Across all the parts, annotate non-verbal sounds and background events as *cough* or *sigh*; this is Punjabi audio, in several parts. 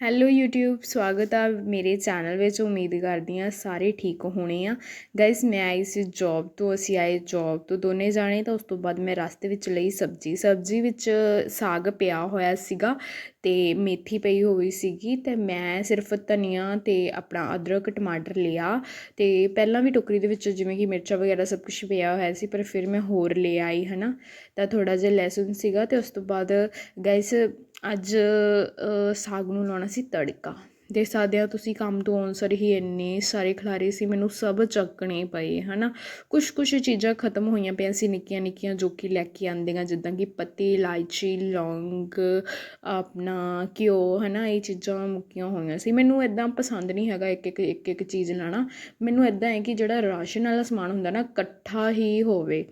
ਹੈਲੋ ਯੂਟਿਊਬ ਸਵਾਗਤ ਆ ਮੇਰੇ ਚੈਨਲ ਵਿੱਚ। ਉਮੀਦ ਕਰਦੀ ਹਾਂ ਸਾਰੇ ਠੀਕ ਹੋਣੇ ਆ। ਗਾਇਸ ਮੈਂ ਆਈ ਸੀ ਜੌਬ ਤੋਂ, ਅਸੀਂ ਆਏ ਜੌਬ ਤੋਂ ਦੋਨੇ ਜਾਣੇ, ਤਾਂ ਉਸ ਤੋਂ ਬਾਅਦ ਮੈਂ ਰਸਤੇ ਵਿੱਚ ਲਈ ਸਬਜ਼ੀ। ਸਬਜ਼ੀ ਵਿੱਚ ਸਾਗ ਪਿਆ ਹੋਇਆ ਸੀਗਾ ਤੇ ਮੇਥੀ ਪਈ ਹੋਈ ਸੀਗੀ ਤੇ ਮੈਂ ਸਿਰਫ ਧਨੀਆ ਤੇ ਆਪਣਾ ਅਦਰਕ, ਟਮਾਟਰ ਲਿਆ ਤੇ ਪਹਿਲਾਂ ਵੀ ਟੋਕਰੀ ਦੇ ਵਿੱਚ ਜਿਵੇਂ ਕਿ ਮਿਰਚਾਂ ਵਗੈਰਾ ਸਭ ਕੁਝ ਪਿਆ ਹੋਇਆ ਸੀ, ਪਰ ਫਿਰ ਮੈਂ ਹੋਰ ਲੈ ਆਈ, ਹਨਾ? ਤਾਂ ਥੋੜਾ ਜਿਹਾ ਲਹਿਸਨ ਸੀਗਾ ਤੇ ਉਸ ਤੋਂ ਬਾਅਦ ਗਾਇਸ ਅੱਜ ਸਾਗ ਨੂੰ ਲਾਉਣਾ ਸੀ ਤੜਕਾ। ਦੇਖ ਸਕਦੇ ਹੋ ਤੁਸੀਂ ਕੰਮ ਤੋਂ ਆਉਣ ਸਾਰ ਹੀ ਇੰਨੇ ਸਾਰੇ ਖਿਲਾਰੇ ਸੀ, ਮੈਨੂੰ ਸਭ ਚੱਕਣੇ ਪਏ ਹੈ ਨਾ ਕੁਝ ਕੁਝ ਚੀਜ਼ਾਂ ਖਤਮ ਹੋਈਆਂ ਪਈਆਂ ਸੀ ਨਿੱਕੀਆਂ ਨਿੱਕੀਆਂ ਜੋ ਕਿ ਲੈ ਕੇ ਆਂਦੀਆਂ ਜਿੱਦਾਂ ਕਿ ਪੱਤੀ, ਇਲਾਇਚੀ, ਲੌਂਗ, ਆਪਣਾ ਘਿਓ ਹੈ ਨਾ ਇਹ ਚੀਜ਼ਾਂ ਮੁੱਕੀਆਂ ਹੋਈਆਂ ਸੀ। ਮੈਨੂੰ ਇਦਾਂ ਪਸੰਦ ਨਹੀਂ ਹੈਗਾ ਇੱਕ ਇੱਕ ਇੱਕ ਇੱਕ ਚੀਜ਼ ਲੈਣਾ। ਮੈਨੂੰ ਇਦਾਂ ਹੈ ਕਿ ਜਿਹੜਾ ਰਾਸ਼ਨ ਵਾਲਾ ਸਮਾਨ ਹੁੰਦਾ ਨਾ, ਇਕੱਠਾ ਹੀ ਹੋਵੇ,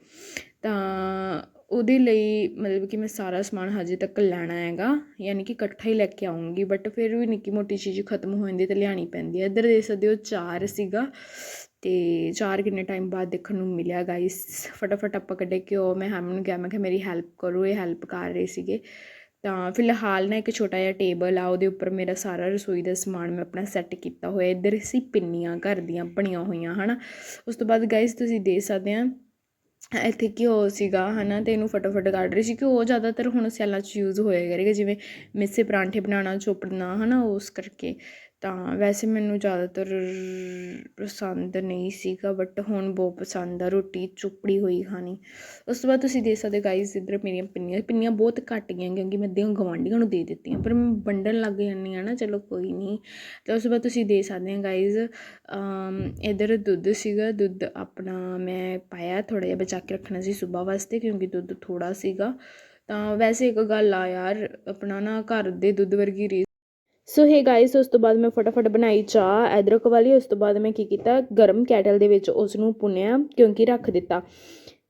ਤਾਂ ਉਹਦੇ ਲਈ ਮਤਲਬ ਕਿ ਮੈਂ ਸਾਰਾ ਸਮਾਨ ਹਜੇ ਤੱਕ ਲੈਣਾ ਹੈਗਾ, ਯਾਨੀ ਕਿ ਇਕੱਠਾ ਹੀ ਲੈ ਕੇ ਆਉਂਗੀ ਬਟ ਫਿਰ ਵੀ ਨਿੱਕੀ ਮੋਟੀ ਚੀਜ਼ ਖਤਮ ਹੋ ਜਾਂਦੀ ਤੇ ਲਿਆਉਣੀ ਪੈਂਦੀ ਹੈ। ਇੱਧਰ ਦੇ ਸਕਦੇ ਹੋ ਚਾਰ ਸੀਗਾ ਅਤੇ ਚਾਰ ਕਿੰਨੇ ਟਾਈਮ ਬਾਅਦ ਦੇਖਣ ਨੂੰ ਮਿਲਿਆ ਗਾਈਸ ਫਟਾਫਟ ਆਪਾਂ ਕੱਢੇ ਕਿ ਉਹ ਮੈਂ ਹਮ ਨੂੰ ਕਿਹਾ, ਮੈਂ ਕਿਹਾ ਮੇਰੀ ਹੈਲਪ ਕਰੋ, ਇਹ ਹੈਲਪ ਕਰ ਰਹੇ ਸੀਗੇ। ਤਾਂ ਫਿਲਹਾਲ ਨਾ ਇੱਕ ਛੋਟਾ ਜਿਹਾ ਟੇਬਲ ਆ, ਉਹਦੇ ਉੱਪਰ ਮੇਰਾ ਸਾਰਾ ਰਸੋਈ ਦਾ ਸਮਾਨ ਮੈਂ ਆਪਣਾ ਸੈੱਟ ਕੀਤਾ ਹੋਇਆ। ਇੱਧਰ ਸੀ ਪਿੰਨੀਆਂ ਘਰ ਦੀਆਂ ਬਣੀਆਂ ਹੋਈਆਂ, ਹਨਾ? ਉਸ ਤੋਂ ਬਾਅਦ ਗਾਇਸ ਤੁਸੀਂ ਦੇਖ ਸਕਦੇ ਆ ਇੱਥੇ ਘਿਓ ਸੀਗਾ ਹੈ ਨਾ ਅਤੇ ਇਹਨੂੰ ਫਟਾਫਟ ਕੱਢ ਰਹੀ ਸੀ ਕਿ ਉਹ ਜ਼ਿਆਦਾਤਰ ਹੁਣ ਸਿਆਲਾਂ 'ਚ ਯੂਜ਼ ਹੋਇਆ ਕਰੇਗਾ, ਜਿਵੇਂ ਮਿੱਸੇ ਪਰਾਂਠੇ ਬਣਾਉਣਾ, ਚੋਪੜਨਾ ਨਾ ਉਸ ਕਰਕੇ। ਤਾਂ ਵੈਸੇ ਮੈਨੂੰ ਜ਼ਿਆਦਾਤਰ ਪਸੰਦ ਨਹੀਂ ਸੀਗਾ ਬਟ ਹੁਣ ਬਹੁਤ ਪਸੰਦ ਆ ਰੋਟੀ, ਚੁੱਪੜੀ ਹੋਈ ਖਾਣੀ। ਉਸ ਤੋਂ ਬਾਅਦ ਤੁਸੀਂ ਦੇਖ ਸਕਦੇ ਗਾਈਜ਼ ਇੱਧਰ ਮੇਰੀਆਂ ਪਿੰਨੀਆਂ ਪਿੰਨੀਆਂ ਬਹੁਤ ਘੱਟ ਗਈਆਂ ਕਿਉਂਕਿ ਮੈਂ ਅੱਧੀਆਂ ਗਵਾਂਢੀਆਂ ਨੂੰ ਦੇ ਦਿੱਤੀਆਂ, ਪਰ ਮੈਂ ਵੰਡਣ ਲੱਗ ਜਾਂਦੀ ਆ ਨਾ, ਚਲੋ ਕੋਈ ਨਹੀਂ ਤਾਂ ਉਸ ਤੋਂ ਬਾਅਦ ਤੁਸੀਂ ਦੇਖ ਸਕਦੇ ਆ ਗਾਈਜ਼ ਇੱਧਰ ਦੁੱਧ ਸੀਗਾ, ਦੁੱਧ ਆਪਣਾ ਮੈਂ ਪਾਇਆ ਥੋੜਾ ਜਿਹਾ ਬਚਾ ਕੇ ਰੱਖਣਾ ਸੀ ਸਵੇਰ ਵਾਸਤੇ ਕਿਉਂਕਿ ਦੁੱਧ ਥੋੜਾ ਸੀਗਾ। ਤਾਂ ਵੈਸੇ ਇੱਕ ਗੱਲ ਆ ਯਾਰ, ਆਪਣਾ ਨਾ ਘਰ ਦੇ ਦੁੱਧ ਵਰਗੀ ਰੀਸ ਸੋ ਹੇ ਗਾਇਸ ਉਸ ਤੋਂ ਬਾਅਦ ਮੈਂ ਫਟਾਫਟ ਬਣਾਈ ਚਾਹ, ਅਦਰਕ ਵਾਲੀ, ਉਸ ਤੋਂ ਬਾਅਦ ਮੈਂ ਕੀ ਕੀਤਾ, ਗਰਮ ਕੈਟਲ ਦੇ ਵਿੱਚ ਉਸ ਨੂੰ ਪੁੰਨਿਆ ਕਿਉਂਕਿ ਰੱਖ ਦਿੱਤਾ।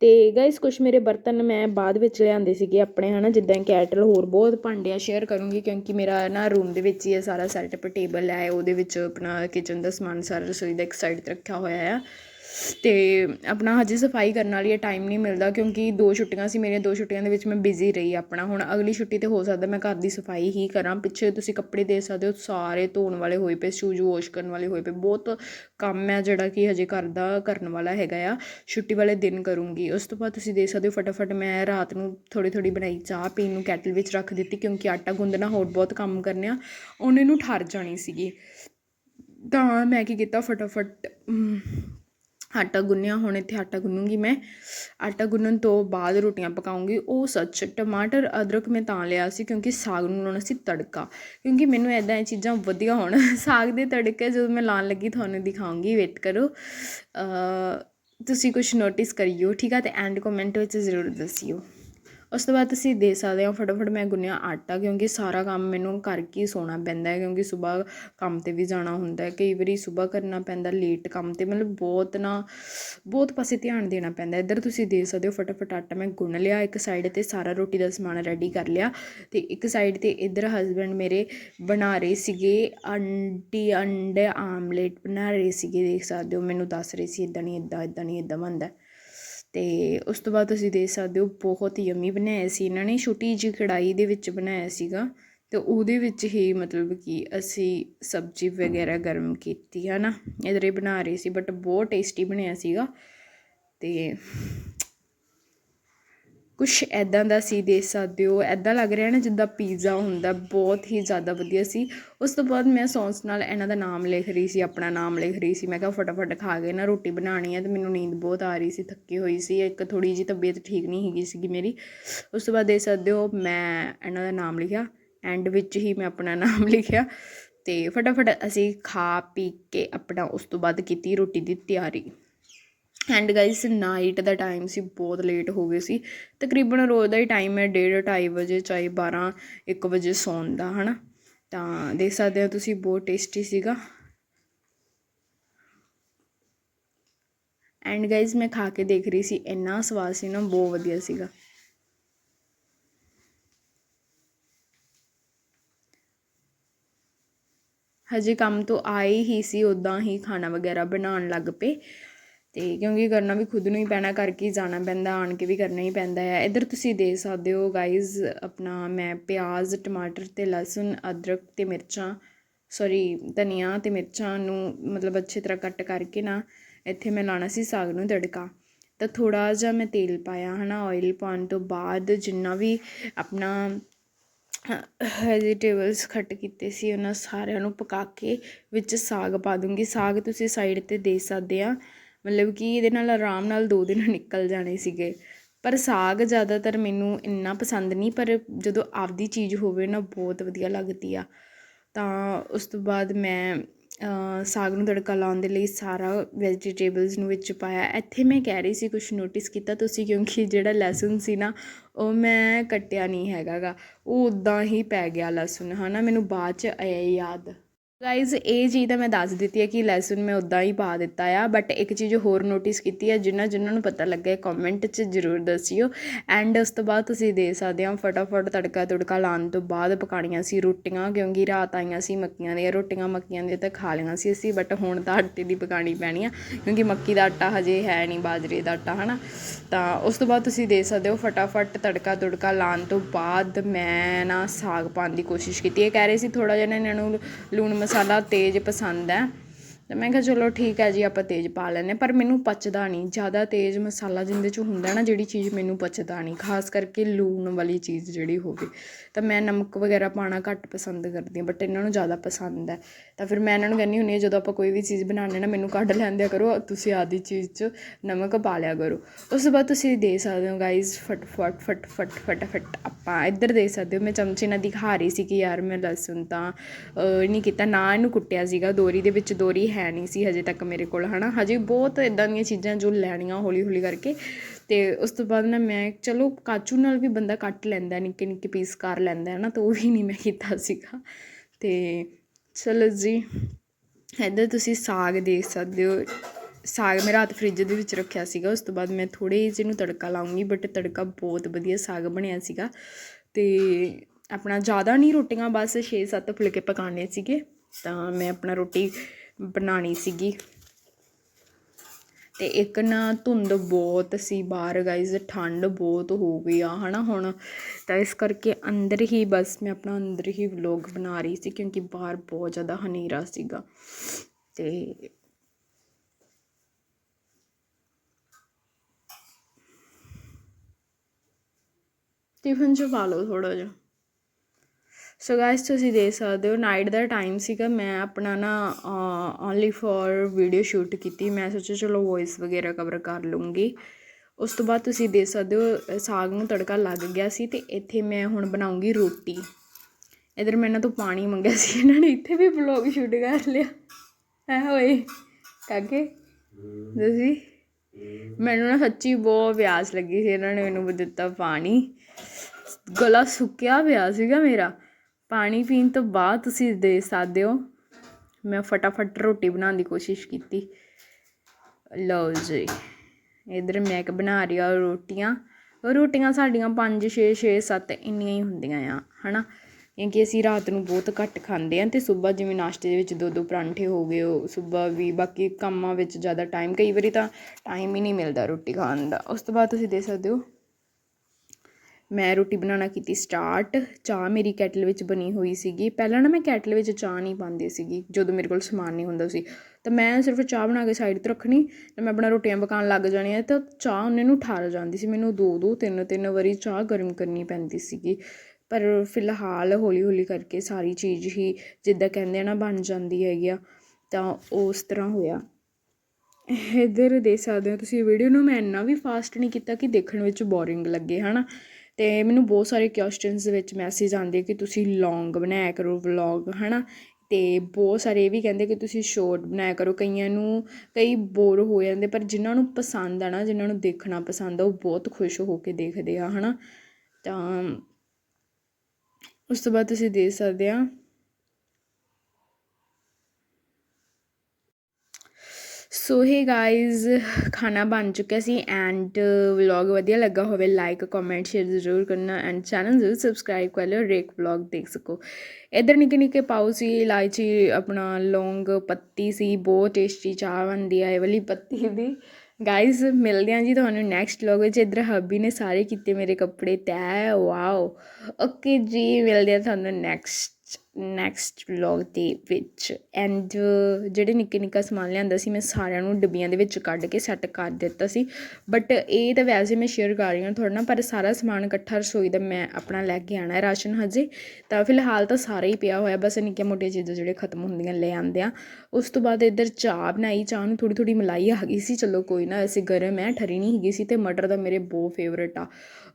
ਤੇ ਗਾਇਸ ਕੁਝ ਮੇਰੇ ਬਰਤਨ ਮੈਂ ਬਾਅਦ ਵਿੱਚ ਲਿਆਂਦੇ ਸੀਗੇ ਆਪਣੇ, ਹਨਾ, ਜਿੱਦਾਂ ਕੈਟਲ ਹੋਰ ਬਹੁਤ ਭਾਂਡੇ ਆ ਸ਼ੇਅਰ ਕਰੂੰਗੀ, ਕਿਉਂਕਿ ਮੇਰਾ ਨਾ ਰੂਮ ਦੇ ਵਿੱਚ ਹੀ ਹੈ ਸਾਰਾ ਸੈਟਅਪ ਟੇਬਲ ਹੈ, ਉਹਦੇ ਵਿੱਚ ਆਪਣਾ ਕਿਚਨ ਦਾ ਸਮਾਨ ਸਾਰਾ ਰਸੋਈ ਦਾ ਇੱਕ ਸਾਈਡ ਤੇ ਰੱਖਿਆ ਹੋਇਆ ਆ। ਅਤੇ ਆਪਣਾ ਹਜੇ ਸਫ਼ਾਈ ਕਰਨ ਵਾਲੀ ਟਾਈਮ ਨਹੀਂ ਮਿਲਦਾ ਕਿਉਂਕਿ ਦੋ ਛੁੱਟੀਆਂ ਸੀ, ਮੇਰੀਆਂ ਦੋ ਛੁੱਟੀਆਂ ਦੇ ਵਿੱਚ ਮੈਂ ਬਿਜ਼ੀ ਰਹੀ ਆਪਣਾ। ਹੁਣ ਅਗਲੀ ਛੁੱਟੀ ਤੇ ਹੋ ਸਕਦਾ ਮੈਂ ਘਰ ਦੀ ਸਫ਼ਾਈ ਹੀ ਕਰਾਂ। ਪਿੱਛੇ ਤੁਸੀਂ ਕੱਪੜੇ ਦੇ ਸਕਦੇ ਹੋ, ਸਾਰੇ ਧੋਣ ਵਾਲੇ ਹੋਏ ਪਏ ਸ਼ੂਜ਼ ਵਾਸ਼ ਕਰਨ ਵਾਲੇ ਹੋਏ ਪਏ। ਬਹੁਤ ਕੰਮ ਹੈ ਜਿਹੜਾ ਕਿ ਹਜੇ ਘਰ ਦਾ ਕਰਨ ਵਾਲਾ ਹੈਗਾ ਆ। ਛੁੱਟੀ ਵਾਲੇ ਦਿਨ ਕਰੂੰਗੀ। ਉਸ ਤੋਂ ਬਾਅਦ ਤੁਸੀਂ ਦੇਖ ਸਕਦੇ ਹੋ ਫਟਾਫਟ ਮੈਂ ਰਾਤ ਨੂੰ ਥੋੜੀ ਥੋੜੀ ਬਣਾਈ ਚਾਹ ਪੀਣ ਨੂੰ ਕੈਟਲ ਵਿੱਚ ਰੱਖ ਦਿੱਤੀ ਕਿਉਂਕਿ ਆਟਾ ਗੁੰਦਣਾ ਹੋਰ ਬਹੁਤ ਕੰਮ ਕਰਨੇ ਆ। ਉਹਨੇ ਨੂੰ ਠਰ ਜਾਣੀ ਸੀਗੀ। ਤਾਂ ਮੈਂ ਕੀ ਕੀਤਾ ਫਟਾਫਟ ਆਟਾ ਗੁੰਨਿਆ, ਹੁਣ ਇੱਥੇ ਆਟਾ ਗੁੰਨੂੰਗੀ ਮੈਂ। ਆਟਾ ਗੁੰਨਣ ਤੋਂ ਬਾਅਦ ਰੋਟੀਆਂ ਪਕਾਉਂਗੀ। ਉਹ ਸੱਚ, ਟਮਾਟਰ, ਅਦਰਕ ਮੈਂ ਤਾਂ ਲਿਆ ਸੀ ਕਿਉਂਕਿ ਸਾਗ ਨੂੰ ਲਾਉਣਾ ਸੀ ਤੜਕਾ। ਕਿਉਂਕਿ ਮੈਨੂੰ ਐਦਾਂ ਇਹ ਚੀਜ਼ਾਂ ਵਧੀਆ ਹੋਣ। *laughs* ਸਾਗ ਦੇ ਤੜਕੇ ਜਦੋਂ ਮੈਂ ਲਾਉਣ ਲੱਗੀ, ਤੁਹਾਨੂੰ ਦਿਖਾਉਂਗੀ। ਵੇਟ ਕਰੋ। ਤੁਸੀਂ ਕੁਝ ਨੋਟਿਸ ਕਰਿਓ, ਠੀਕ ਆ? ਤੇ ਐਂਡ ਕਮੈਂਟ ਵਿੱਚ ਜ਼ਰੂਰ ਦੱਸਿਓ। ਉਸ ਤੋਂ ਬਾਅਦ ਤੁਸੀਂ ਦੇ ਸਕਦੇ ਹੋ, ਫਟਾਫਟ ਮੈਂ ਗੁੰਨਿਆ ਆਟਾ, ਕਿਉਂਕਿ ਸਾਰਾ ਕੰਮ ਮੈਨੂੰ ਕਰਕੇ ਹੀ ਸੋਣਾ ਪੈਂਦਾ ਕਿਉਂਕਿ ਸੁਬਾਹ ਕੰਮ ਤੇ ਵੀ ਜਾਣਾ ਹੁੰਦਾ ਕਈ ਵਾਰੀ ਸੁਬਾਹ ਕਰਨਾ ਪੈਂਦਾ ਲੇਟ ਕੰਮ ਤੇ, ਮਤਲਬ ਬਹੁਤ ਨਾ, ਬਹੁਤ ਪਾਸੇ ਧਿਆਨ ਦੇਣਾ ਪੈਂਦਾ ਇੱਧਰ ਤੁਸੀਂ ਦੇ ਸਕਦੇ ਹੋ, ਫਟਾਫਟ ਆਟਾ ਮੈਂ ਗੁੰਨ ਲਿਆ, ਇੱਕ ਸਾਈਡ ਤੇ ਸਾਰਾ ਰੋਟੀ ਦਾ ਸਮਾਨ ਰੈਡੀ ਕਰ ਲਿਆ ਅਤੇ ਇੱਕ ਸਾਈਡ ਤੇ ਇੱਧਰ ਹਸਬੰਡ ਮੇਰੇ ਬਣਾ ਰਹੇ ਸੀਗੇ ਅੰਡੀ ਅੰਡੇ, ਆਮਲੇਟ ਬਣਾ ਰਹੇ ਸੀਗੇ, ਦੇਖ ਸਕਦੇ ਹੋ, ਮੈਨੂੰ ਦੱਸ ਰਹੇ ਸੀ ਇਦਾਂ ਨਹੀਂ ਇਦਾਂ ਇਦਾਂ ਨਹੀਂ ਇਦਾਂ ਬਣਦਾ ਅਤੇ ਉਸ ਤੋਂ ਬਾਅਦ ਤੁਸੀਂ ਦੇਖ ਸਕਦੇ ਹੋ ਬਹੁਤ ਯਮੀ ਬਣਾਇਆ ਸੀ। ਇਹਨਾਂ ਨੇ ਛੋਟੀ ਜਿਹੀ ਕੜਾਈ ਦੇ ਵਿੱਚ ਬਣਾਇਆ ਸੀਗਾ ਅਤੇ ਉਹਦੇ ਵਿੱਚ ਹੀ ਮਤਲਬ ਕਿ ਅਸੀਂ ਸਬਜ਼ੀ ਵਗੈਰਾ ਗਰਮ ਕੀਤੀ ਹੈ ਨਾ ਇਧਰੇ ਬਣਾ ਰਹੇ ਸੀ ਬਟ ਬਹੁਤ ਟੇਸਟੀ ਬਣਿਆ ਸੀਗਾ ਅਤੇ ਕੁਛ ਇੱਦਾਂ ਦਾ ਸੀ, ਦੇਖ ਸਕਦੇ ਹੋ। ਇੱਦਾਂ ਲੱਗ ਰਿਹਾ ਨਾ ਜਿੱਦਾਂ ਪੀਜ਼ਾ ਹੁੰਦਾ, ਬਹੁਤ ਹੀ ਜ਼ਿਆਦਾ ਵਧੀਆ ਸੀ। ਉਸ ਤੋਂ ਬਾਅਦ ਮੈਂ ਸੌਂਸ ਨਾਲ ਇਹਨਾਂ ਦਾ ਨਾਮ ਲਿਖ ਰਹੀ ਸੀ, ਆਪਣਾ ਨਾਮ ਲਿਖ ਰਹੀ ਸੀ। ਮੈਂ ਕਿਹਾ ਫਟਾਫਟ ਖਾ ਕੇ ਨਾ ਰੋਟੀ ਬਣਾਉਣੀ ਹੈ ਅਤੇ ਮੈਨੂੰ ਨੀਂਦ ਬਹੁਤ ਆ ਰਹੀ ਸੀ, ਥੱਕੀ ਹੋਈ ਸੀ। ਇੱਕ ਥੋੜ੍ਹੀ ਜਿਹੀ ਤਬੀਅਤ ਠੀਕ ਨਹੀਂ ਹੈਗੀ ਸੀਗੀ ਮੇਰੀ। ਉਸ ਤੋਂ ਬਾਅਦ ਦੇਖ ਸਕਦੇ ਹੋ, ਮੈਂ ਇਹਨਾਂ ਦਾ ਨਾਮ ਲਿਖਿਆ। ਐਂਡ ਵਿੱਚ ਹੀ ਮੈਂ ਆਪਣਾ *laughs* ਨਾਮ ਲਿਖਿਆ। ਅਤੇ ਫਟਾਫਟ ਅਸੀਂ ਖਾ, ਪੀ ਕੇ ਆਪਣਾ ਉਸ ਤੋਂ ਬਾਅਦ ਕੀਤੀ ਰੋਟੀ ਦੀ ਤਿਆਰੀ। ਐਂਡ ਗਾਇਸ ਨਾਈਟ ਦਾ ਟਾਈਮ ਸੀ, ਬਹੁਤ ਲੇਟ ਹੋ ਗਏ ਸੀ। ਤਕਰੀਬਨ ਰੋਜ਼ ਦਾ ਹੀ ਟਾਈਮ ਹੈ 1:30 2:30 ਵਜੇ ਚਾਹੇ 12 1 ਵਜੇ ਸੌਣ ਦਾ, ਹਨਾ? ਤਾਂ ਦੇਖ ਸਕਦੇ ਹੋ ਤੁਸੀਂ, ਬਹੁਤ ਟੇਸਟੀ ਸੀਗਾ। ਐਂਡ ਗਾਇਸ ਮੈਂ ਖਾ ਕੇ ਦੇਖ ਰਹੀ ਸੀ, ਇੰਨਾ ਸਵਾਦ ਸੀ ਨਾ, ਬਹੁਤ ਵਧੀਆ ਸੀਗਾ। ਹਜੇ ਕੰਮ ਤੋਂ ਆਏ ਹੀ ਸੀ ਉਦਾਂ ਹੀ ਖਾਣਾ ਵਗੈਰਾ ਬਣਾਉਣ ਲੱਗ ਪਏ। ਅਤੇ ਕਿਉਂਕਿ ਕਰਨਾ ਵੀ ਖੁਦ ਨੂੰ ਹੀ ਪੈਣਾ ਕਰਕੇ ਹੀ ਜਾਣਾ ਪੈਂਦਾ, ਆਣ ਕੇ ਵੀ ਕਰਨਾ ਹੀ ਪੈਂਦਾ ਹੈ ਇੱਧਰ ਤੁਸੀਂ ਦੇ ਸਕਦੇ ਹੋ ਗਾਈਜ਼ ਆਪਣਾ ਮੈਂ ਪਿਆਜ਼, ਟਮਾਟਰ ਅਤੇ ਲਸਣ, ਅਦਰਕ ਅਤੇ ਮਿਰਚਾਂ ਸੋਰੀ ਧਨੀਆ ਅਤੇ ਮਿਰਚਾਂ ਨੂੰ ਮਤਲਬ ਅੱਛੀ ਤਰ੍ਹਾਂ ਕੱਟ ਕਰਕੇ ਨਾ ਇੱਥੇ ਮੈਂ ਲਾਣਾ ਸੀ ਸਾਗ ਨੂੰ ਤੜਕਾ। ਤਾਂ ਥੋੜਾ ਜਿਹਾ ਮੈਂ ਤੇਲ ਪਾਇਆ, ਹਨਾ ਆਇਲ ਪਾਉਣ ਤੋਂ ਬਾਅਦ ਜਿੰਨਾ ਵੀ ਆਪਣਾ ਵੈਜੀਟੇਬਲਸ ਕੱਟ ਕੀਤੇ ਸੀ, ਉਹਨਾਂ ਸਾਰਿਆਂ ਨੂੰ ਪਕਾ ਕੇ ਵਿੱਚ ਸਾਗ ਪਾ ਦੂੰਗੀ। ਸਾਗ ਤੁਸੀਂ ਸਾਈਡ ਤੇ ਦੇ ਸਕਦੇ ਆ। ਮਤਲਬ ਕਿ ਇਹਦੇ ਨਾਲ ਆਰਾਮ ਨਾਲ ਦੋ ਦਿਨ ਨਿਕਲ ਜਾਣੇ ਸੀਗੇ। ਪਰ ਸਾਗ ਜ਼ਿਆਦਾਤਰ ਮੈਨੂੰ ਇੰਨਾ ਪਸੰਦ ਨਹੀਂ, ਪਰ ਜਦੋਂ ਆਪਦੀ ਚੀਜ਼ ਹੋਵੇ ਨਾ ਬਹੁਤ ਵਧੀਆ ਲੱਗਦੀ ਆ। ਤਾਂ ਉਸ ਤੋਂ ਬਾਅਦ ਮੈਂ ਸਾਗ ਨੂੰ ਤੜਕਾ ਲਾਉਣ ਦੇ ਲਈ ਸਾਰਾ ਵੈਜੀਟੇਬਲਸ ਨੂੰ ਵਿੱਚ ਪਾਇਆ। ਇੱਥੇ ਮੈਂ ਕਹਿ ਰਹੀ ਸੀ ਕੁਝ ਨੋਟਿਸ ਕੀਤਾ ਤੁਸੀਂ, ਕਿਉਂਕਿ ਜਿਹੜਾ ਲਸਣ ਸੀ ਨਾ, ਉਹ ਮੈਂ ਕੱਟਿਆ ਨਹੀਂ ਹੈਗਾਗਾ। ਉਹ ਉਦਾਂ ਹੀ ਪੈ ਗਿਆ ਲਸਣ, ਹਨਾ? ਮੈਨੂੰ ਬਾਅਦ ਚ ਆਇਆ ਯਾਦ। ਗਾਇਜ਼ ਇਹ ਚੀਜ਼ ਤਾਂ ਮੈਂ ਦੱਸ ਦਿੱਤੀ ਹੈ ਕਿ ਲੈਸਨ ਮੈਂ ਉੱਦਾਂ ਹੀ ਪਾ ਦਿੱਤਾ ਆ ਬਟ ਇੱਕ ਚੀਜ਼ ਹੋਰ ਨੋਟਿਸ ਕੀਤੀ ਹੈ ਜਿਨ੍ਹਾਂ ਜਿਨ੍ਹਾਂ ਨੂੰ ਪਤਾ ਲੱਗਾ ਕਮੈਂਟ 'ਚ ਜ਼ਰੂਰ ਦੱਸਿਓ। ਐਂਡ ਉਸ ਤੋਂ ਬਾਅਦ ਤੁਸੀਂ ਦੇ ਸਕਦੇ ਹੋ ਫਟਾਫਟ ਤੜਕਾ ਤੁੜਕਾ ਲਾਉਣ ਤੋਂ ਬਾਅਦ ਪਕਾਣੀਆਂ ਸੀ ਰੋਟੀਆਂ, ਕਿਉਂਕਿ ਰਾਤ ਆਈਆਂ ਸੀ ਮੱਕੀਆਂ ਦੀਆਂ, ਰੋਟੀਆਂ ਮੱਕੀਆਂ ਦੀਆਂ ਤਾਂ ਖਾ ਲਈਆਂ ਸੀ ਅਸੀਂ ਬਟ ਹੁਣ ਤਾਂ ਆਟੇ ਦੀ ਪਕਾਣੀ ਪੈਣੀ ਆ, ਕਿਉਂਕਿ ਮੱਕੀ ਦਾ ਆਟਾ ਹਜੇ ਹੈ ਨਹੀਂ, ਬਾਜਰੇ ਦਾ ਆਟਾ, ਹਨਾ? ਤਾਂ ਉਸ ਤੋਂ ਬਾਅਦ ਤੁਸੀਂ ਦੇ ਸਕਦੇ ਹੋ ਫਟਾਫਟ ਤੜਕਾ ਤੁੜਕਾ ਲਾਉਣ ਤੋਂ ਬਾਅਦ ਮੈਂ ਨਾ ਸਾਗ ਪਾਉਣ ਦੀ ਕੋਸ਼ਿਸ਼ ਕੀਤੀ ਇਹ ਕਹਿ ਰਹੇ ਸੀ ਥੋੜਾ ਜਿਹਾ ਇਹਨਾਂ ਨੂੰ ਲੂਣ ਮਸਾਲਾ ਤੇਜ਼ ਪਸੰਦ ਹੈ। ਤਾਂ ਮੈਂ ਕਿਹਾ ਚਲੋ ਠੀਕ ਹੈ ਜੀ, ਆਪਾਂ ਤੇਜ਼ ਪਾ ਲੈਨੇ ਪਰ ਮੈਨੂੰ ਪਚਦਾ ਨਹੀਂ। ਜ਼ਿਆਦਾ ਤੇਜ਼ ਮਸਾਲਾ ਜਿੰਦੇ ਚ ਹੁੰਦਾ ਨਾ, ਜਿਹੜੀ ਚੀਜ਼ ਮੈਨੂੰ ਪਚਦਾ ਨਹੀਂ। ਖਾਸ ਕਰਕੇ ਲੂਣ ਵਾਲੀ ਚੀਜ਼ ਜਿਹੜੀ ਹੋਵੇ। ਤਾਂ ਮੈਂ ਨਮਕ ਵਗੈਰਾ ਪਾਣਾ ਘੱਟ ਪਸੰਦ ਕਰਦੀ ਹਾਂ ਬਟ ਇਹਨਾਂ ਨੂੰ ਜ਼ਿਆਦਾ ਪਸੰਦ ਹੈ। ਤਾਂ ਫਿਰ ਮੈਂ ਇਹਨਾਂ ਨੂੰ ਕਹਿੰਦੀ ਹੁੰਦੀ ਹਾਂ, ਜਦੋਂ ਆਪਾਂ ਕੋਈ ਵੀ ਚੀਜ਼ ਬਣਾਉਂਦੇ ਨਾ, ਮੈਨੂੰ ਕੱਢ ਲੈਂਦਿਆ ਕਰੋ। ਤੁਸੀਂ ਆਦੀ ਚੀਜ਼ 'ਚ ਨਮਕ ਪਾ ਲਿਆ ਕਰੋ। ਉਸ ਤੋਂ ਬਾਅਦ ਤੁਸੀਂ ਦੇ ਸਕਦੇ ਹੋ ਗਾਈਜ਼ ਫਟ ਫਟ ਫਟ ਫਟ ਫਟਾਫਟ। ਆਪਾਂ ਇੱਧਰ ਦੇ ਸਕਦੇ ਹੋ। ਮੈਂ ਚਮਚੇ ਨਾਲ ਦਿਖਾ ਰਹੀ ਸੀ ਕਿ ਯਾਰ ਮੈਂ ਲਸਣ ਤਾਂ ਨਹੀਂ ਕੀਤਾ। ਨਾ ਇਹਨੂੰ ਕੁੱਟਿਆ ਸੀਗਾ। ਦੋਰੀ ਦੇ ਵਿੱਚ ਦੋਰੀ ਹੈ ਨਹੀਂ ਸੀ ਹਜੇ ਤੱਕ ਮੇਰੇ ਕੋਲ, ਹਨਾ? ਹਜੇ ਬਹੁਤ ਇਦਾਂ ਦੀਆਂ ਚੀਜ਼ਾਂ ਜੋ ਲੈਣੀਆਂ ਹੌਲੀ ਹੌਲੀ ਕਰਕੇ। ਤੇ ਉਸ ਤੋਂ ਬਾਅਦ ਨਾ ਮੈਂ, ਚਲੋ, ਕਾਚੂ ਨਾਲ ਵੀ ਬੰਦਾ ਕੱਟ ਲੈਂਦਾ ਨਿੱਕੇ ਨਿੱਕੇ ਪੀਸ ਕਰ ਲੈਂਦਾ ਹੈ ਨਾ ਤਾਂ ਉਹ ਵੀ ਨਹੀਂ ਮੈਂ ਕੀਤਾ ਸੀਗਾ। ਤੇ ਚਲੋ ਜੀ, ਇੱਧਰ ਤੁਸੀਂ ਸਾਗ ਦੇਖ ਸਕਦੇ ਹੋ। ਸਾਗ ਮੈਂ ਰਾਤ ਫ੍ਰਿਜ ਦੇ ਵਿੱਚ ਰੱਖਿਆ ਸੀਗਾ, ਉਸ ਤੋਂ ਬਾਅਦ ਮੈਂ ਥੋੜੇ ਜਿਹੇ ਨੂੰ ਤੜਕਾ ਲਾਉਂਗੀ ਬਟ ਤੜਕਾ ਬਹੁਤ ਵਧੀਆ ਸਾਗ ਬਣਿਆ ਸੀਗਾ। ਤੇ ਆਪਣਾ ਜ਼ਿਆਦਾ ਨਹੀਂ, ਰੋਟੀਆਂ ਬਸ 6-7 ਫੁਲਕੇ ਪਕਾਣੇ ਸੀਗੇ, ਤਾਂ ਮੈਂ ਆਪਣਾ ਰੋਟੀ ਬਣਾਉਣੀ ਸੀਗੀ। ਤੇ ਇੱਕ ਨਾ ਧੁੰਦ ਬਹੁਤ ਸੀ ਬਾਹਰ ਗਾਈਜ਼ ਠੰਡ ਬਹੁਤ ਹੋ ਗਈ ਆ ਹੈ ਨਾ ਹੁਣ? ਤਾਂ ਇਸ ਕਰਕੇ ਅੰਦਰ ਹੀ ਬਸ ਮੈਂ ਆਪਣਾ ਅੰਦਰ ਹੀ ਵਲੌਗ ਬਣਾ ਰਹੀ ਸੀ, ਕਿਉਂਕਿ ਬਾਹਰ ਬਹੁਤ ਜ਼ਿਆਦਾ ਹਨੇਰਾ ਸੀਗਾ। ਤੇ ਟਿਫਨ ਚ ਪਾ ਲਓ ਥੋੜਾ ਜਿਹਾ। ਸੋ ਗਾਇਸ ਤੁਸੀਂ ਦੇਖ ਸਕਦੇ ਹੋ ਨਾਈਟ ਦਾ ਟਾਈਮ ਸੀਗਾ। ਮੈਂ ਆਪਣਾ ਨਾ ਓਨਲੀ ਫॉर ਵੀਡੀਓ ਸ਼ੂਟ ਕੀਤੀ। ਮੈਂ ਸੋਚਿਆ, ਚਲੋ ਵੌਇਸ ਵਗੈਰਾ ਕਵਰ ਕਰ ਲੂੰਗੀ। ਉਸ ਤੋਂ ਬਾਅਦ ਤੁਸੀਂ ਦੇਖ ਸਕਦੇ ਹੋ ਸਾਗ ਨੂੰ ਤੜਕਾ ਲੱਗ ਗਿਆ ਸੀ ਤੇ ਇੱਥੇ ਮੈਂ ਹੁਣ ਬਣਾਉਂਗੀ ਰੋਟੀ। ਇਧਰ ਮੈਂ ਇਹਨਾਂ ਤੋਂ ਪਾਣੀ ਮੰਗਿਆ ਸੀ। ਇਹਨਾਂ ਨੇ ਇੱਥੇ ਵੀ ਵਲੌਗ ਸ਼ੂਟ ਕਰ ਲਿਆ। ਹੈ ਹੋਏ ਕਾਕੇ ਤੁਸੀਂ ਮੈਨੂੰ ਨਾ ਸੱਚੀ ਬਹੁਤ ਪਿਆਸ ਲੱਗੀ ਸੀ। ਇਹਨਾਂ ਨੇ ਮੈਨੂੰ ਦਿੱਤਾ ਪਾਣੀ। ਗਲਾ ਸੁੱਕਿਆ ਪਿਆ ਸੀਗਾ ਮੇਰਾ। ਪਾਣੀ ਪੀਣ ਤੋਂ ਬਾਅਦ ਤੁਸੀਂ ਦੇ ਸਕਦੇ ਹੋ। ਮੈਂ ਫਟਾਫਟ ਰੋਟੀ ਬਣਾਉਣ ਦੀ ਕੋਸ਼ਿਸ਼ ਕੀਤੀ। ਲਓ ਜੀ, ਇਧਰ ਮੈਂ ਇੱਕ ਬਣਾ ਰਹੀ ਆ ਰੋਟੀਆਂ। ਰੋਟੀਆਂ ਸਾਡੀਆਂ 5 6 6 7 ਇੰਨੀਆਂ ਹੀ ਹੁੰਦੀਆਂ ਆ, ਹਨਾ? ਕਿਉਂਕਿ ਅਸੀਂ ਰਾਤ ਨੂੰ ਬਹੁਤ ਘੱਟ ਖਾਂਦੇ ਆ ਤੇ ਸਵੇਰ ਜਿਵੇਂ ਨਾਸ਼ਤੇ ਦੇ ਵਿੱਚ ਦੋ ਦੋ ਪਰਾਂਠੇ ਹੋ ਗਏ, ਉਹ ਸਵੇਰ ਵੀ ਬਾਕੀ ਕੰਮਾਂ ਵਿੱਚ ਜ਼ਿਆਦਾ ਟਾਈਮ ਕਈ ਵਾਰੀ ਤਾਂ ਟਾਈਮ ਹੀ ਨਹੀਂ ਮਿਲਦਾ ਰੋਟੀ ਖਾਣ ਦਾ। ਉਸ ਤੋਂ ਬਾਅਦ ਤੁਸੀਂ ਦੇ ਸਕਦੇ ਹੋ। ਮੈਂ ਰੋਟੀ ਬਣਾਉਣਾ ਕੀਤੀ ਸਟਾਰਟ ਚਾਹ ਮੇਰੀ ਕੈਟਲ ਵਿੱਚ ਬਣੀ ਹੋਈ ਸੀਗੀ। ਪਹਿਲਾਂ ਨਾ ਮੈਂ ਕੈਟਲ ਵਿੱਚ ਚਾਹ ਨਹੀਂ ਪਾਉਂਦੀ ਸੀਗੀ, ਜਦੋਂ ਮੇਰੇ ਕੋਲ ਸਮਾਨ ਨਹੀਂ ਹੁੰਦਾ ਸੀ। ਤਾਂ ਮੈਂ ਸਿਰਫ ਚਾਹ ਬਣਾ ਕੇ ਸਾਈਡ ਤੇ ਰੱਖਣੀ, ਤੇ ਮੈਂ ਆਪਣਾ ਰੋਟੀਆਂ ਪਕਾਉਣ ਲੱਗ ਜਾਣੀਆਂ ਤਾਂ ਚਾਹ ਉਹਨੇ ਨੂੰ ਠਾਰ ਜਾਂਦੀ ਸੀ। ਮੈਨੂੰ ਦੋ ਦੋ, ਤਿੰਨ ਤਿੰਨ ਵਾਰੀ ਚਾਹ ਗਰਮ ਕਰਨੀ ਪੈਂਦੀ ਸੀਗੀ। ਪਰ ਫਿਲਹਾਲ ਹੌਲੀ ਹੌਲੀ ਕਰਕੇ ਸਾਰੀ ਚੀਜ਼ ਹੀ ਜਿੱਦਾਂ ਕਹਿੰਦੇ ਆ ਨਾ, ਬਣ ਜਾਂਦੀ ਹੈਗੀ ਆ, ਤਾਂ ਉਸ ਤਰ੍ਹਾਂ ਹੋਇਆ। ਇੱਧਰ ਦੇਖ ਸਕਦੇ ਹੋ ਤੁਸੀਂ ਵੀਡੀਓ ਨੂੰ ਮੈਂ ਇੰਨਾ ਵੀ ਫਾਸਟ ਨਹੀਂ ਕੀਤਾ ਕਿ ਦੇਖਣ ਵਿੱਚ ਬੋਰਿੰਗ ਲੱਗੇ, ਹਨਾ? ਅਤੇ ਮੈਨੂੰ ਬਹੁਤ ਸਾਰੇ ਕੁਐਸਚਨਸ ਵਿੱਚ ਮੈਸੇਜ ਆਉਂਦੇ ਕਿ ਤੁਸੀਂ ਲੌਂਗ ਬਣਾਇਆ ਕਰੋ ਵਲੋਂਗ ਹੈ ਨਾ ਅਤੇ ਬਹੁਤ ਸਾਰੇ ਇਹ ਵੀ ਕਹਿੰਦੇ ਕਿ ਤੁਸੀਂ ਸ਼ੋਰਟ ਬਣਾਇਆ ਕਰੋ। ਕਈਆਂ ਨੂੰ ਕਈ ਬੋਰ ਹੋ ਜਾਂਦੇ, ਪਰ ਜਿਨ੍ਹਾਂ ਨੂੰ ਪਸੰਦ ਆ ਨਾ, ਜਿਨ੍ਹਾਂ ਨੂੰ ਦੇਖਣਾ ਪਸੰਦ ਆ, ਉਹ ਬਹੁਤ ਖੁਸ਼ ਹੋ ਕੇ ਦੇਖਦੇ ਆ ਹੈ ਨਾ ਤਾਂ ਉਸ ਤੋਂ ਬਾਅਦ ਤੁਸੀਂ ਦੇਖ ਸਕਦੇ ਆ। ਸੋ ਹੇ ਗਾਇਜ਼ ਖਾਣਾ ਬਣ ਚੁੱਕਿਆ ਸੀ ਐਂਡ ਵਲੌਗ ਵਧੀਆ ਲੱਗਾ ਹੋਵੇ ਲਾਈਕ ਕਮੈਂਟ ਸ਼ੇਅਰ ਜ਼ਰੂਰ ਕਰਨਾ ਐਂਡ ਚੈਨਲ ਜ਼ਰੂਰ ਸਬਸਕ੍ਰਾਈਬ ਕਰ ਲਿਓ ਰੇਕ ਵਲੌਗ ਦੇਖ ਸਕੋ। ਇਧਰ ਨਿੱਕੇ ਨਿੱਕੇ ਪਾਉ ਸੀ, ਇਲਾਇਚੀ, ਆਪਣਾ ਲੌਂਗ ਪੱਤੀ ਸੀ, ਬਹੁਤ ਟੇਸਟੀ ਚਾਹ ਬਣਦੀ ਆ ਇਹ ਵਾਲੀ ਪੱਤੀ ਦੀ। ਗਾਇਸ ਮਿਲਦੇ ਹਾਂ ਜੀ ਤੁਹਾਨੂੰ ਨੈਕਸਟ ਵਲੌਗ ਵਿੱਚ, ਇੱਧਰ ਹੱਬੀ ਨੇ ਸਾਰੇ ਕੀਤੇ ਮੇਰੇ ਕੱਪੜੇ ਤੈਅ ਵਾਓ ਓਕੇ ਜੀ, ਮਿਲਦੇ ਹਾਂ ਤੁਹਾਨੂੰ ਨੈਕਸਟ ਨੈਕਸਟ ਵਲੋਗ ਦੇ ਵਿੱਚ। ਐਂਡ ਜਿਹੜੇ ਨਿੱਕੇ ਨਿੱਕਾ ਸਮਾਨ ਲਿਆਂਦਾ ਸੀ, ਮੈਂ ਸਾਰਿਆਂ ਨੂੰ ਡੱਬੀਆਂ ਦੇ ਵਿੱਚ ਕੱਢ ਕੇ ਸੈੱਟ ਕਰ ਦਿੱਤਾ ਸੀ। ਬਟ ਇਹ ਤਾਂ ਵੈਸੇ ਮੈਂ ਸ਼ੇਅਰ ਕਰ ਰਹੀ ਹਾਂ ਤੁਹਾਡੇ ਨਾਲ, ਪਰ ਸਾਰਾ ਸਮਾਨ ਇਕੱਠਾ ਰਸੋਈ ਦਾ ਮੈਂ ਆਪਣਾ ਲੈ ਕੇ ਆਣਾ ਹੈ ਰਾਸ਼ਨ ਹਜੇ। ਤਾਂ ਫਿਲਹਾਲ ਤਾਂ ਸਾਰਾ ਹੀ ਪਿਆ ਹੋਇਆ, ਬਸ ਨਿੱਕੀਆਂ ਮੋਟੀਆਂ ਚੀਜ਼ਾਂ ਜਿਹੜੇ ਖਤਮ ਹੁੰਦੀਆਂ ਲੈ ਆਉਂਦੇ ਆ। ਉਸ ਤੋਂ ਬਾਅਦ ਇੱਧਰ ਚਾਹ ਬਣਾਈ, ਚਾਹ ਨੂੰ ਥੋੜੀ ਥੋੜੀ ਮਲਾਈ ਆ ਗਈ ਸੀ। ਚਲੋ ਕੋਈ ਨਾ ਐਸੇ ਗਰਮ ਹੈ, ਠਰੀ ਨਹੀਂ ਹੈਗੀ ਸੀ ਤੇ ਮਟਰ ਤਾਂ ਮੇਰੇ ਬਹੁਤ ਫੇਵਰਟ ਆ।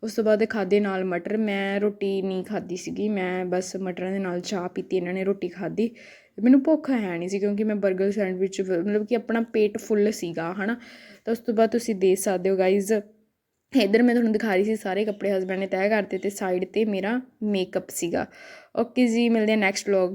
ਉਸ ਤੋਂ ਬਾਅਦ ਖਾਦੇ ਨਾਲ ਮਟਰ, ਮੈਂ ਰੋਟੀ ਨਹੀਂ ਖਾਦੀ ਸੀਗੀ, ਮੈਂ ਬਸ ਮਟਰਾਂ ਦੇ ਨਾਲ ਚਾਹ ਪੀਤੀ ਇਹਨਾਂ ਨੇ ਰੋਟੀ ਖਾਧੀ। ਮੈਨੂੰ ਭੁੱਖ ਹੈ ਨਹੀਂ ਸੀ ਕਿਉਂਕਿ ਮੈਂ 버ਗਰ ਸੈਂਡਵਿਚ ਮਤਲਬ ਕਿ ਆਪਣਾ ਪੇਟ ਫੁੱਲ ਸੀਗਾ, ਹਨਾ। ਤਾਂ ਉਸ ਤੋਂ ਬਾਅਦ ਤੁਸੀਂ ਦੇਖ ਸਕਦੇ ਹੋ ਗਾਈਜ਼ ਇੱਧਰ ਮੈਂ ਤੁਹਾਨੂੰ ਦਿਖਾ ਰਹੀ ਸੀ ਸਾਰੇ ਕੱਪੜੇ ਹਸਬੈਂਡ ਨੇ ਤੈਅ ਕਰਤੇ ਤੇ ਸਾਈਡ ਤੇ ਮੇਰਾ ਮੇਕਅਪ ਸੀਗਾ। ਓਕੇ ਜੀ, ਮਿਲਦੇ ਆ ਨੈਕਸਟ ਵਲੌਗ